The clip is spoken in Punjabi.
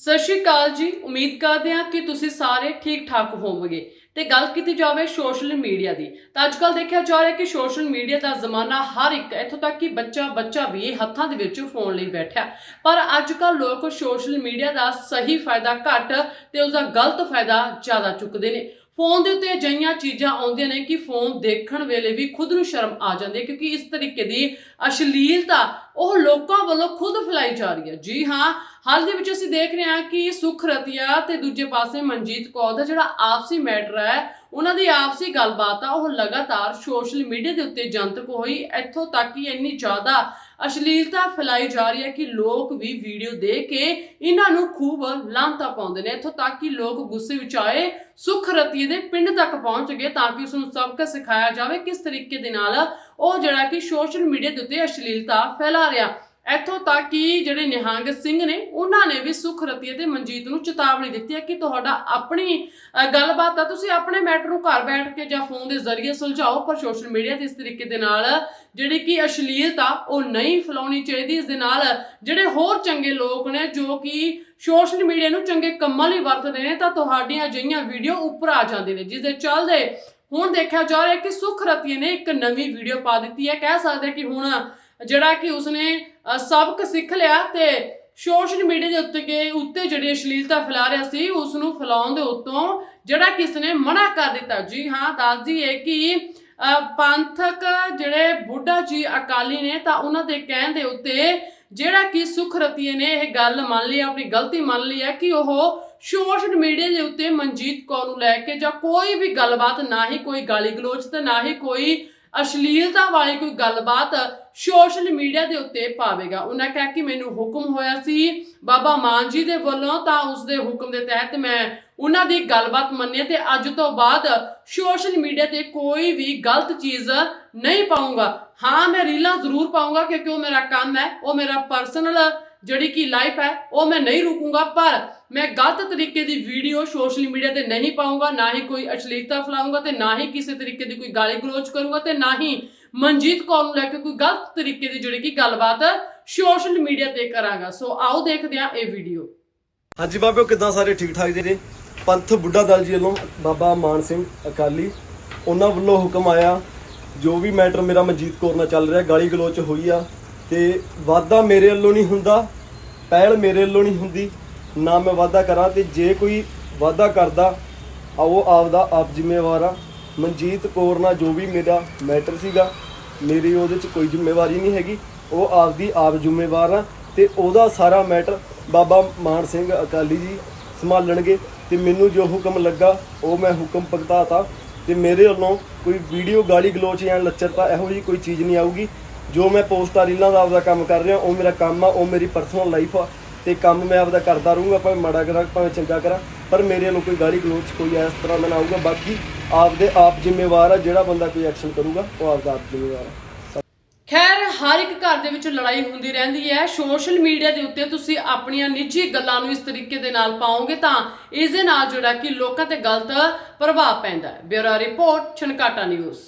ਸਤਿ ਸ਼੍ਰੀ ਅਕਾਲ ਜੀ। ਉਮੀਦ ਕਰਦੇ ਹਾਂ ਕਿ ਤੁਸੀਂ ਸਾਰੇ ਠੀਕ ਠਾਕ ਹੋਵੋਗੇ। ਤੇ ਗੱਲ ਕੀਤੀ ਜਾਵੇ ਸੋਸ਼ਲ ਮੀਡੀਆ ਦੀ, ਤਾਂ ਅੱਜ ਕੱਲ ਦੇਖਿਆ ਜਾ ਰਿਹਾ ਕਿ ਸੋਸ਼ਲ ਮੀਡੀਆ ਦਾ ਜ਼ਮਾਨਾ ਹਰ ਇੱਕ, ਇੱਥੋਂ ਤੱਕ ਕਿ ਬੱਚਾ ਬੱਚਾ ਵੀ ਹੱਥਾਂ ਦੇ ਵਿੱਚ ਫੋਨ ਲਈ ਬੈਠਾ। ਪਰ ਅੱਜ ਕੱਲ ਲੋਕ ਸੋਸ਼ਲ ਮੀਡੀਆ ਦਾ ਸਹੀ ਫਾਇਦਾ ਘੱਟ ਤੇ ਉਸ ਦਾ ਗਲਤ ਫਾਇਦਾ ਜ਼ਿਆਦਾ ਚੁੱਕਦੇ ਨੇ। ਫੋਨ ਦੇ ਉੱਤੇ ਅਜਿਹੀਆਂ ਚੀਜ਼ਾਂ ਆਉਂਦੀਆਂ ਨੇ ਕਿ ਫੋਨ ਦੇਖਣ ਵੇਲੇ ਵੀ ਖੁਦ ਨੂੰ ਸ਼ਰਮ ਆ ਜਾਂਦੀ ਹੈ ਕਿਉਂਕਿ ਇਸ ਤਰੀਕੇ ਦੀ ਅਸ਼ਲੀਲਤਾ ਉਹ ਲੋਕਾਂ ਵੱਲੋਂ ਖੁਦ ਫੈਲਾਈ ਜਾ ਰਹੀ ਹੈ। ਜੀ ਹਾਂ, ਹਾਲ ਦੇ ਵਿੱਚ ਅਸੀਂ ਦੇਖ ਰਹੇ ਹਾਂ ਕਿ ਸੁਖ ਰਤੀਆ ਤੇ ਦੂਜੇ ਪਾਸੇ ਮਨਜੀਤ ਕੌਰ ਦਾ ਜਿਹੜਾ ਆਪਸੀ ਮੈਟਰ ਹੈ, ਉਹਨਾਂ ਦੀ ਆਪਸੀ ਗੱਲਬਾਤ ਆ, ਉਹ ਲਗਾਤਾਰ ਸੋਸ਼ਲ ਮੀਡੀਆ ਦੇ ਉੱਤੇ ਜਨਤਕ ਹੋਈ, ਇੱਥੋਂ ਤੱਕ ਕਿ ਇੰਨੀ ਜ਼ਿਆਦਾ ਅਸ਼ਲੀਲਤਾ ਫੈਲਾਈ ਜਾ ਰਹੀ ਹੈ ਕਿ ਲੋਕ ਵੀ ਵੀਡੀਓ ਦੇਖ ਕੇ ਇਹਨਾਂ ਨੂੰ ਖੂਬ ਲਾਂਤਾ ਪਾਉਂਦੇ ਨੇ ਇੱਥੋਂ ਤੱਕ ਕਿ ਲੋਕ ਗੁੱਸੇ ਵਿੱਚ ਆਏ, ਸੁਖ ਰਤੀਏ ਦੇ ਪਿੰਡ ਤੱਕ ਪਹੁੰਚ ਗਏ ਤਾਂ ਕਿ ਉਸ ਨੂੰ ਸਬਕ ਸਿਖਾਇਆ ਜਾਵੇ। ਕਿਸ ਤਰੀਕੇ ਦੇ ਨਾਲ ਉਹ ਜਿਹੜਾ ਕਿ ਸੋਸ਼ਲ ਮੀਡੀਆ ਦੇ ਉੱਤੇ ਅਸ਼ਲੀਲਤਾ ਫੈਲਾ ਰਿਹਾ। ਇੱਥੋਂ ਤੱਕ ਕਿ ਜਿਹੜੇ ਨਿਹੰਗ ਸਿੰਘ ਨੇ, ਉਹਨਾਂ ਨੇ ਵੀ ਸੁਖ ਰਤੀਏ ਤੇ ਮਨਜੀਤ ਨੂੰ ਚੇਤਾਵਨੀ ਦਿੱਤੀ ਹੈ ਕਿ ਤੁਹਾਡਾ ਆਪਣੀ ਗੱਲਬਾਤ ਆ, ਤੁਸੀਂ ਆਪਣੇ ਮੈਟਰ ਨੂੰ ਘਰ ਬੈਠ ਕੇ ਜਾਂ ਫੋਨ ਦੇ ਜ਼ਰੀਏ ਸੁਲਝਾਓ, ਪਰ ਸੋਸ਼ਲ ਮੀਡੀਆ ਤੇ ਇਸ ਤਰੀਕੇ ਦੇ ਨਾਲ ਜਿਹੜੀ ਕਿ ਅਸ਼ਲੀਲਤਾ, ਉਹ ਨਹੀਂ ਫੈਲਾਉਣੀ ਚਾਹੀਦੀ। ਇਸ ਦੇ ਨਾਲ ਜਿਹੜੇ ਹੋਰ ਚੰਗੇ ਲੋਕ ਨੇ, ਜੋ ਕਿ ਸੋਸ਼ਲ ਮੀਡੀਆ ਨੂੰ ਚੰਗੇ ਕੰਮਾਂ ਲਈ ਵਰਤਦੇ ਨੇ, ਤਾਂ ਤੁਹਾਡੀਆਂ ਅਜਿਹੀਆਂ ਵੀਡੀਓ ਉੱਪਰ ਆ ਜਾਂਦੇ ਨੇ, ਜਿਸ ਦੇ ਚੱਲਦੇ ਹੁਣ ਦੇਖਿਆ ਜਾ ਰਿਹਾ ਕਿ ਸੁਖ ਰਤੀਏ ਨੇ ਇੱਕ ਨਵੀਂ ਵੀਡੀਓ ਪਾ ਦਿੱਤੀ ਹੈ। ਕਹਿ ਸਕਦੇ ਕਿ ਹੁਣ ਜਿਹੜਾ ਕਿ ਉਸਨੇ ਸਬਕ ਸਿੱਖ ਲਿਆ ਤੇ ਸੋਸ਼ਲ ਮੀਡੀਆ ਦੇ ਉੱਤੇ ਕੇ ਉੱਤੇ ਜਿਹੜੀ ਅਸ਼ਲੀਲਤਾ ਫੈਲਾ ਰਿਹਾ ਸੀ ਉਸ ਨੂੰ ਫੈਲਾਉਣ ਦੇ ਉੱਤੋਂ ਜਿਹੜਾ ਕਿਸ ਨੇ ਮਨਾ ਕਰ ਦਿੱਤਾ। ਜੀ ਹਾਂ ਦੱਸਦੀ ਹੈ ਕਿ ਪੰਥਕ ਜਿਹੜੇ ਬੁੱਢਾ ਜੀ ਅਕਾਲੀ ਨੇ ਤਾਂ ਉਹਨਾਂ ਦੇ ਕਹਿਣ ਦੇ ਉੱਤੇ ਜਿਹੜਾ ਕਿ ਸੁਖ ਰਤੀਏ ਨੇ ਇਹ ਗੱਲ ਮੰਨ ਲਈ, ਆਪਣੀ ਗਲਤੀ ਮੰਨ ਲਈ ਹੈ ਕਿ ਉਹ ਸੋਸ਼ਲ ਮੀਡੀਆ ਦੇ ਉੱਤੇ ਮਨਜੀਤ ਕੌਰ ਨੂੰ ਲੈ ਕੇ ਜਾਂ ਕੋਈ ਵੀ ਗੱਲਬਾਤ, ਨਾ ਹੀ ਕੋਈ ਗਾਲੀ ਗਲੋਚ ਤੇ ਨਾ ਹੀ ਕੋਈ ਅਸ਼ਲੀਲਤਾ ਵਾਲੀ ਕੋਈ ਗੱਲਬਾਤ ਸੋਸ਼ਲ ਮੀਡੀਆ ਦੇ ਉੱਤੇ ਪਾਵੇਗਾ। ਉਹਨਾਂ ਕਹਿ ਕਿ ਮੈਨੂੰ ਹੁਕਮ ਹੋਇਆ ਸੀ, ਬਾਬਾ ਮਾਨ ਜੀ ਦੇ ਵੱਲੋਂ ਤਾਂ ਉਸ ਦੇ ਹੁਕਮ ਦੇ ਤਹਿਤ ਮੈਂ ਉਹਨਾਂ ਦੀ ਗੱਲਬਾਤ ਮੰਨੀ ਤੇ ਅੱਜ ਤੋਂ ਬਾਅਦ ਸੋਸ਼ਲ ਮੀਡੀਆ ਤੇ ਕੋਈ ਵੀ ਗਲਤ ਚੀਜ਼ ਨਹੀਂ ਪਾਉਂਗਾ ਹਾਂ, ਮੈਂ ਰੀਲਾਂ ਜ਼ਰੂਰ ਪਾਉਂਗਾ ਕਿਉਂਕਿ ਉਹ ਮੇਰਾ ਕੰਮ ਹੈ, ਉਹ ਮੇਰਾ ਪਰਸਨਲ ਜਿਹੜੀ ਕਿ ਲਾਈਫ ਹੈ, ਉਹ ਮੈਂ ਨਹੀਂ ਰੁਕੂੰਗਾ, ਪਰ ਮੈਂ ਗਲਤ ਤਰੀਕੇ ਦੀ ਵੀਡੀਓ ਸੋਸ਼ਲ ਮੀਡੀਆ ਤੇ ਨਹੀਂ ਪਾਉਂਗਾ ਨਾ ਹੀ ਕੋਈ ਅਸ਼ਲੀਲਤਾ ਫੈਲਾਉਂਗਾ ਤੇ ਨਾ ਹੀ ਕਿਸੇ ਤਰੀਕੇ ਦੀ ਕੋਈ ਗਾਲੀ ਗਲੋਚ ਕਰੂੰਗਾ ਤੇ ਨਾ ਹੀ ਮਨਜੀਤ ਕੌਰ ਨੂੰ ਲੈ ਕੇ ਕੋਈ ਗਲਤ ਤਰੀਕੇ ਦੀ ਜਿਹੜੀ ਕਿ ਗੱਲਬਾਤ ਸੋਸ਼ਲ ਮੀਡੀਆ ਤੇ ਕਰਾਂਗਾ। ਸੋ ਆਓ ਦੇਖਦੇ ਹਾਂ ਇਹ ਵੀਡੀਓ। ਹਾਂਜੀ ਬਾਬਿਓ, ਕਿਦਾਂ ਸਾਰੇ ਠੀਕ ਠਾਕ ਜੀ? ਨੇ ਪੰਥ ਬੁੱਢਾ ਦਲ ਜੀ ਵੱਲੋਂ ਬਾਬਾ ਮਾਨ ਸਿੰਘ ਅਕਾਲੀ, ਉਹਨਾਂ ਵੱਲੋਂ ਹੁਕਮ ਆਇਆ, ਜੋ ਵੀ ਮੈਟਰ ਮੇਰਾ ਮਨਜੀਤ ਕੌਰ ਨਾਲ ਚੱਲ ਰਿਹਾ, ਗਾਲੀ ਗਲੋਚ ਹੋਈ ਆ, ਤੇ ਵਾਦਾ ਮੇਰੇ ਵੱਲੋਂ ਨਹੀਂ ਹੁੰਦਾ, ਪਹਿਲ ਮੇਰੇ ਵੱਲੋਂ ਨਹੀਂ ਹੁੰਦੀ, ਨਾ ਮੈਂ ਵਾਦਾ ਕਰਾਂ, ਤੇ ਜੇ ਕੋਈ ਵਾਦਾ ਕਰਦਾ, ਆਓ ਆਪਦਾ ਆਪ ਜ਼ਿੰਮੇਵਾਰ ਆ। ਮਨਜੀਤ ਕੌਰ ਨਾਲ ਜੋ ਵੀ ਮੇਰਾ ਮੈਟਰ ਸੀਗਾ ਮੇਰੀ ਉਹਦੇ 'ਚ ਕੋਈ ਜ਼ਿੰਮੇਵਾਰੀ ਨਹੀਂ ਹੈਗੀ। ਉਹ ਆਪਦੀ ਆਪ ਜ਼ਿੰਮੇਵਾਰ ਆ ਤੇ ਉਹਦਾ ਸਾਰਾ ਮੈਟਰ ਬਾਬਾ ਮਾਨ ਸਿੰਘ ਅਕਾਲੀ ਜੀ ਸੰਭਾਲਣਗੇ ਤੇ ਮੈਨੂੰ ਜੋ ਹੁਕਮ ਲੱਗਾ, ਉਹ ਮੈਂ ਹੁਕਮ ਭਗਤਾਤਾ ਤੇ ਮੇਰੇ ਵੱਲੋਂ ਕੋਈ ਵੀਡੀਓ ਗਾਲੀ ਗਲੋਚ ਜਾਂ ਲੱਚਰਤਾ ਇਹੋ ਜੀ ਕੋਈ ਚੀਜ਼ ਨਹੀਂ ਆਊਗੀ। ਜੋ ਮੈਂ ਪੋਸਟਾਂ ਰੀਲਾਂ ਦਾ ਆਪਦਾ ਕੰਮ ਕਰ ਰਿਹਾ, ਉਹ ਮੇਰਾ ਕੰਮ ਆ, ਉਹ ਮੇਰੀ ਪਰਸਨਲ ਲਾਈਫ ਆ ਤੇ ਕੰਮ ਮੈਂ ਆਪਦਾ ਕਰਦਾ ਰਹੂੰਗਾ, ਭਾਵੇਂ ਮਾੜਾ ਕਰਾਂ, ਭਾਵੇਂ ਚੰਗਾ ਕਰਾਂ। ਪਰ ਮੇਰੇ ਵੱਲੋਂ ਕੋਈ ਗਾਲੀ ਗਲੋਚ ਕੋਈ ਇਸ ਤਰ੍ਹਾਂ ਦਾ ਨਾ ਆਊਗਾ ਬਾਕੀ ਆਪਦੇ ਆਪ ਜ਼ਿੰਮੇਵਾਰ ਆ, ਜਿਹੜਾ ਬੰਦਾ ਕੋਈ ਐਕਸ਼ਨ ਕਰੂਗਾ, ਉਹ ਆਪਦਾ ਆਪ ਜ਼ਿੰਮੇਵਾਰ ਆ। ਖੈਰ, ਹਰ ਇੱਕ ਘਰ ਦੇ ਵਿੱਚ ਲੜਾਈ ਹੁੰਦੀ ਰਹਿੰਦੀ ਹੈ। ਸੋਸ਼ਲ ਮੀਡੀਆ ਦੇ ਉੱਤੇ ਤੁਸੀਂ ਆਪਣੀਆਂ ਨਿੱਜੀ ਗੱਲਾਂ ਨੂੰ ਇਸ ਤਰੀਕੇ ਦੇ ਨਾਲ ਪਾਓਗੇ ਤਾਂ ਇਸ ਦੇ ਨਾਲ ਜਿਹੜਾ ਕਿ ਲੋਕਾਂ ਤੇ ਗਲਤ ਪ੍ਰਭਾਵ ਪੈਂਦਾ ਹੈ। Bureau report, Chhankata news.